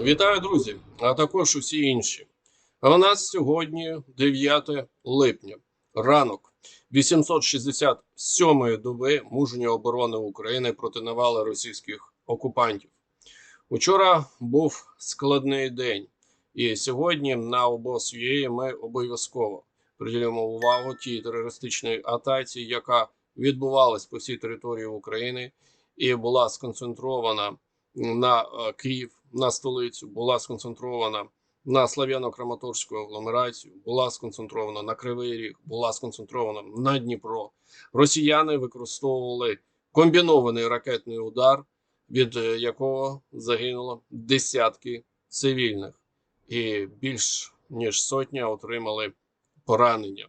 Вітаю, друзі, а також усі інші. У нас сьогодні 9 липня, ранок 867-ї доби мужньої оборони України проти навали російських окупантів. Учора був складний день, і сьогодні на обоз ми обов'язково приділимо увагу тій терористичній атаці, яка відбувалась по всій території України і була сконцентрована на е, Київ, на столицю, була сконцентрована на Слав'яно-Краматорську агломерацію, була сконцентрована на Кривий Ріг, була сконцентрована на Дніпро. Росіяни використовували комбінований ракетний удар, від е, якого загинуло десятки цивільних, і більш ніж сотня отримали поранення.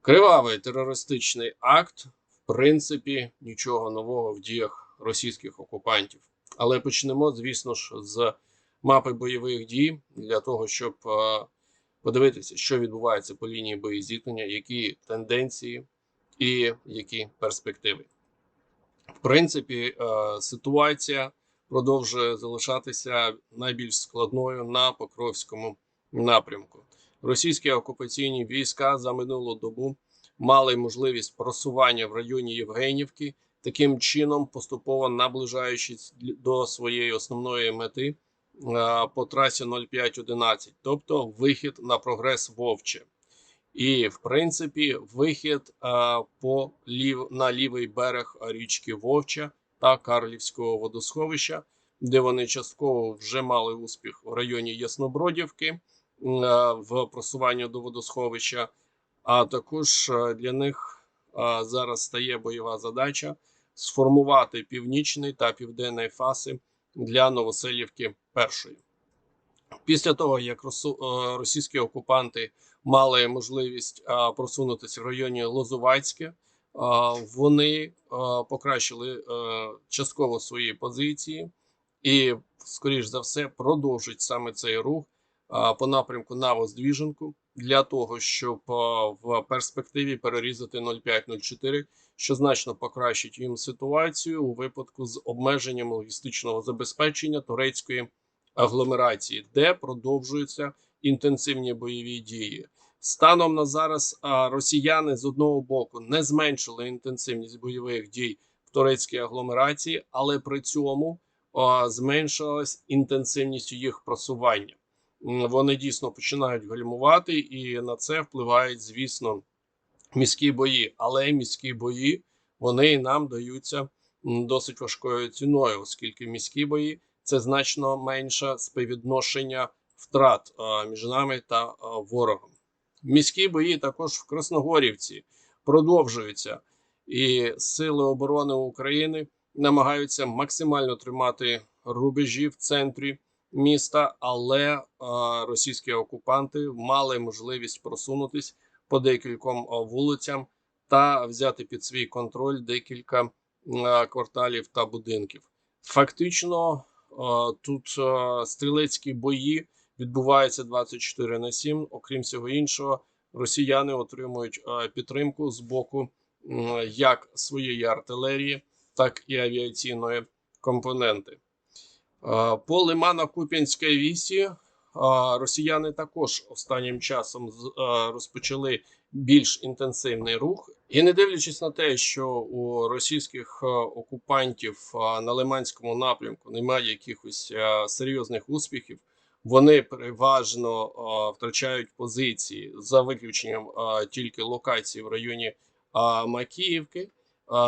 Кривавий терористичний акт, в принципі, нічого нового в діях російських окупантів. Але почнемо, звісно ж, з мапи бойових дій для того, щоб е, подивитися, що відбувається по лінії боєзіткнення, які тенденції і які перспективи. В принципі, е, ситуація продовжує залишатися найбільш складною на Покровському напрямку. Російські окупаційні війська за минулу добу мали можливість просування в районі Євгенівки таким чином, поступово наближаючись до своєї основної мети по трасі 0511, тобто вихід на прогрес Вовче. І, в принципі, вихід е, по лів на лівий берег річки Вовча та Карлівського водосховища, де вони частково вже мали успіх в районі Яснобродівки е, в просуванні до водосховища. А також для них е, зараз стає бойова задача сформувати північний та південний фаси для Новоселівки першої. Після того, як е, російські окупанти мали можливість е, просунутися в районі Лозувацьке, е, вони покращили частково свої позиції і, скоріш за все, продовжать саме цей рух по напрямку на Воздвіженку для того, щоб е, в перспективі перерізати 0504 що значно покращить їм ситуацію у випадку з обмеженням логістичного забезпечення турецької агломерації, де продовжуються інтенсивні бойові дії. Станом на зараз росіяни з одного боку не зменшили інтенсивність бойових дій в турецькій агломерації, але при цьому зменшилась інтенсивність їх просування. Вони дійсно починають гальмувати, і на це впливають, звісно, міські бої, але міські бої вони нам даються досить важкою ціною, оскільки міські бої це значно менше співвідношення втрат між нами та ворогом. Міські бої також в Красногорівці продовжуються, і сили оборони України намагаються максимально тримати рубежі в центрі міста, але а, російські окупанти мали можливість просунутись по декільком вулицям та взяти під свій контроль декілька а, кварталів та будинків. Фактично, тут стрілецькі бої відбуваються 24 на 7. Окрім всього іншого, росіяни отримують підтримку з боку як своєї артилерії, так і авіаційної компоненти. А, По Лимано-Куп'янській вісі росіяни також останнім часом розпочали більш інтенсивний рух. І не дивлячись на те, що у російських окупантів на Лиманському напрямку немає якихось серйозних успіхів, вони переважно втрачають позиції за виключенням тільки локації в районі Макіївки,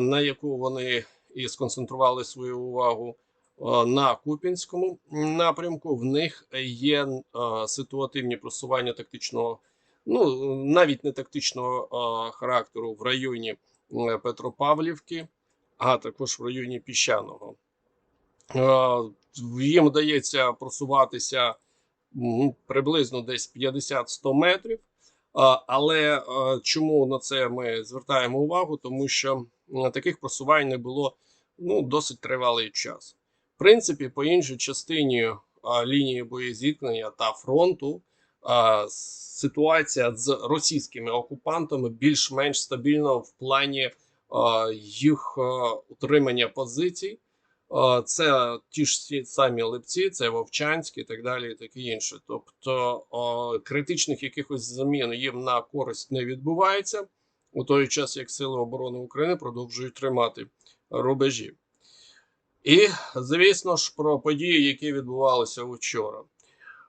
на яку вони і сконцентрували свою увагу. Е, на Купінському напрямку. В них є е, ситуативні просування тактичного, ну навіть не тактичного е, характеру в районі Петропавлівки, а також в районі Піщаного. Їм вдається просуватися приблизно десь 50-100 метрів. Але чому на це ми звертаємо увагу? Тому що таких просувань не було ну, досить тривалий час. В принципі, по іншій частині а, лінії боєзіткнення та фронту а, ситуація з російськими окупантами більш-менш стабільна в плані а, їх а, утримання позицій. Е, Це ті ж самі липці, це Вовчанськ і так далі, і таке інше. Тобто о, критичних якихось замін їм на користь не відбувається у той час, як Сили оборони України продовжують тримати рубежі. І звісно ж про події, які відбувалися вчора.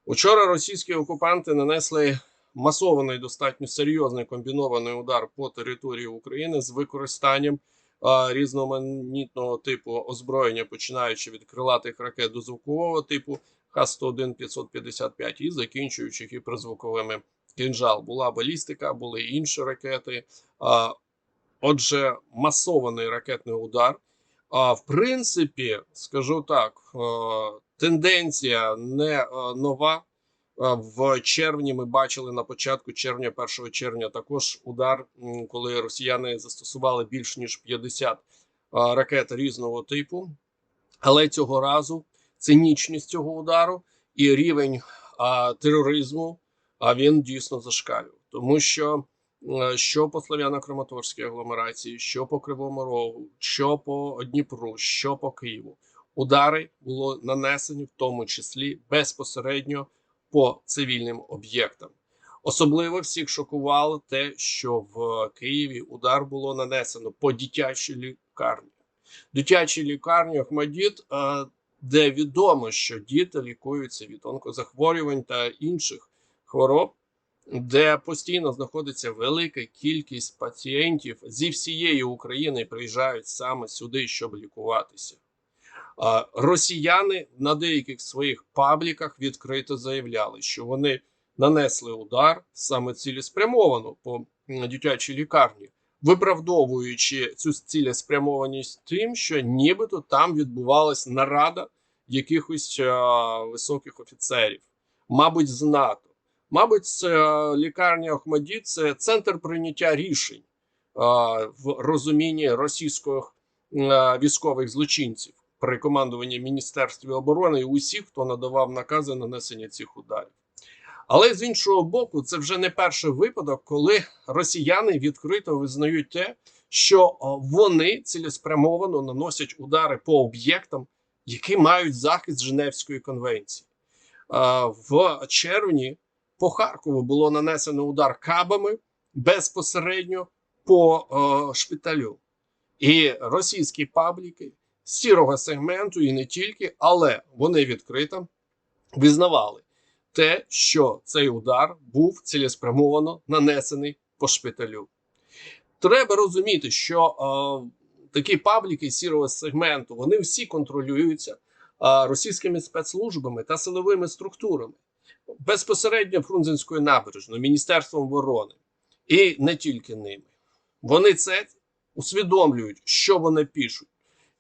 Учора російські окупанти нанесли масований достатньо серйозний комбінований удар по території України з використанням а, різноманітного типу озброєння, починаючи від крилатих ракет до звукового типу Х-101 555 і закінчуючи гіперзвуковими кінжал. Була балістика, були інші ракети. А, отже, масований ракетний удар. А в принципі, скажу так, е, тенденція не е, нова. Е, В червні ми бачили на початку червня, 1 червня, також удар, коли росіяни застосували більш ніж 50 е, ракет різного типу. Але цього разу цинічність цього удару і рівень тероризму, а він дійсно зашкалював. Тому що що по Слов'яно-Краматорській агломерації, що по Кривому Рогу, що по Дніпру, що по Києву, удари було нанесені в тому числі безпосередньо по цивільним об'єктам. Особливо всіх шокувало те, що в Києві удар було нанесено по дитячій лікарні. Дитячій лікарні Ахмадіт, е, де відомо, що діти лікуються від онкозахворювань та інших хвороб, де постійно знаходиться велика кількість пацієнтів зі всієї України приїжджають саме сюди, щоб лікуватися. Росіяни на деяких своїх пабліках відкрито заявляли, що вони нанесли удар саме цілеспрямовано по дитячій лікарні, виправдовуючи цю цілеспрямованість тим, що нібито там відбувалась нарада якихось високих офіцерів, мабуть, з НАТО. Мабуть, це лікарня Охмадіт це центр прийняття рішень в розумінні російських військових злочинців при командуванні Міністерстві оборони і усіх, хто надавав накази нанесення цих ударів. Але з іншого боку, це вже не перший випадок, коли росіяни відкрито визнають те, що вони цілеспрямовано наносять удари по об'єктам, які мають захист Женевської конвенції. В червні по Харкову було нанесено удар кабами безпосередньо по о, шпиталю. І російські пабліки сірого сегменту, і не тільки, але вони відкрито визнавали те, що цей удар був цілеспрямовано нанесений по шпиталю. Треба розуміти, що е, такі пабліки сірого сегменту вони всі контролюються е, російськими спецслужбами та силовими структурами безпосередньо Фрунзенською набережною, Міністерством оборони і не тільки ними. Вони це усвідомлюють, що вони пишуть.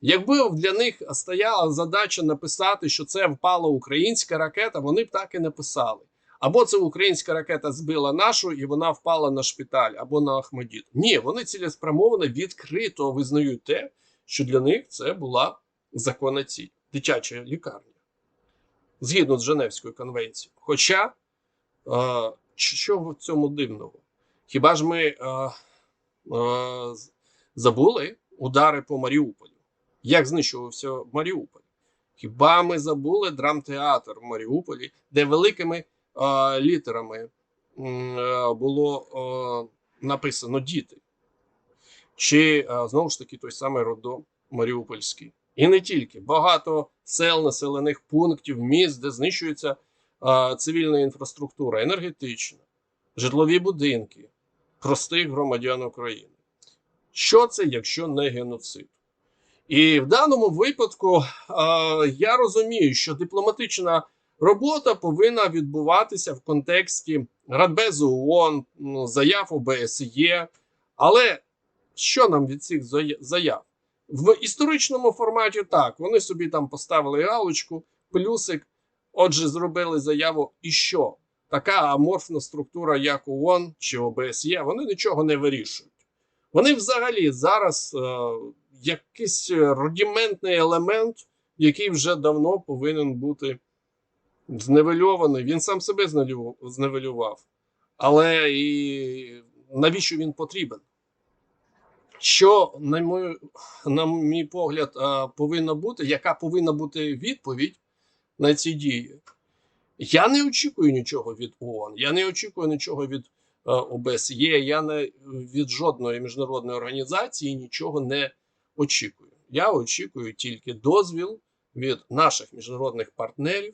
Якби для них стояла задача написати, що це впала українська ракета, вони б так і написали. Або це українська ракета збила нашу і вона впала на шпиталь, або на Ахмадіт. Ні, вони цілеспрямовано відкрито визнають те, що для них це була законна ціль, дитяча лікарня. Згідно з Женевською конвенцією. Хоча, е, що в цьому дивного? Хіба ж ми е, е, забули удари по Маріуполю? Як знищувався Маріуполь? Хіба ми забули драмтеатр в Маріуполі, де великими літерами було написано діти? Чи знову ж таки той самий роддом Маріупольський? І не тільки багато сел, населених пунктів, міст, де знищується е, цивільна інфраструктура, енергетична, житлові будинки простих громадян України. Що це, якщо не геноцид? І в даному випадку е, я розумію, що дипломатична робота повинна відбуватися в контексті Радбезу ООН, заяв ОБСЄ. Але що нам від цих заяв? В історичному форматі так, вони собі там поставили галочку, плюсик, отже, зробили заяву, і що? Така аморфна структура, як ООН чи ОБСЄ, вони нічого не вирішують. Вони взагалі зараз е, якийсь рудиментний елемент, який вже давно повинен бути зневельований. Він сам себе зневелював. Але і навіщо він потрібен? Що, на мій, на мій погляд, повинна бути, яка повинна бути відповідь на ці дії? Я не очікую нічого від ООН, я не очікую нічого від ОБСЄ, я не від жодної міжнародної організації нічого не очікую. Я очікую тільки дозвіл від наших міжнародних партнерів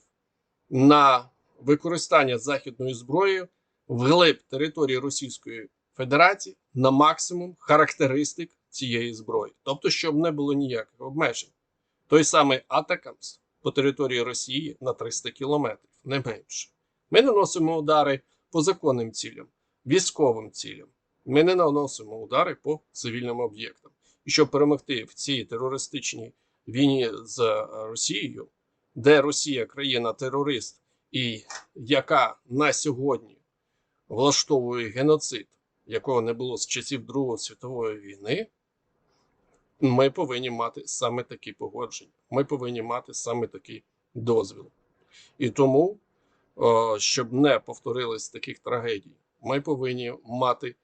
на використання західної зброї вглиб території Російської Федерації на максимум характеристик цієї зброї, тобто, щоб не було ніяких обмежень. Той самий Атакамс по території Росії на 300 кілометрів, не менше. Ми наносимо удари по законним цілям, військовим цілям. Ми не наносимо удари по цивільним об'єктам. І щоб перемогти в цій терористичній війні з е, Росією, де Росія країна-терорист, і яка на сьогодні влаштовує геноцид, якого не було з часів Другої світової війни, ми повинні мати саме такі погодження. Ми повинні мати саме такий дозвіл. І тому, е, щоб не повторились таких трагедій, ми повинні мати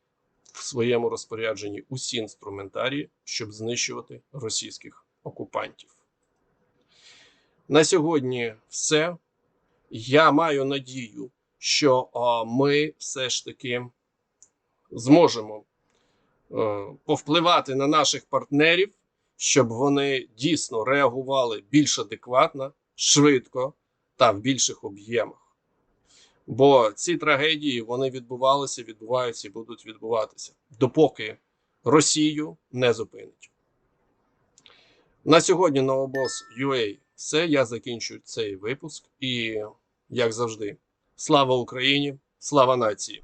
в своєму розпорядженні усі інструментарії, щоб знищувати російських окупантів. На сьогодні все. Я маю надію, що ми все ж таки зможемо е, повпливати на наших партнерів, щоб вони дійсно реагували більш адекватно, швидко та в більших об'ємах. Бо ці трагедії вони відбувалися, відбуваються і будуть відбуватися, допоки Росію не зупинить. На сьогодні на обоз UA все. Я закінчую цей випуск. І, як завжди, слава Україні, слава нації!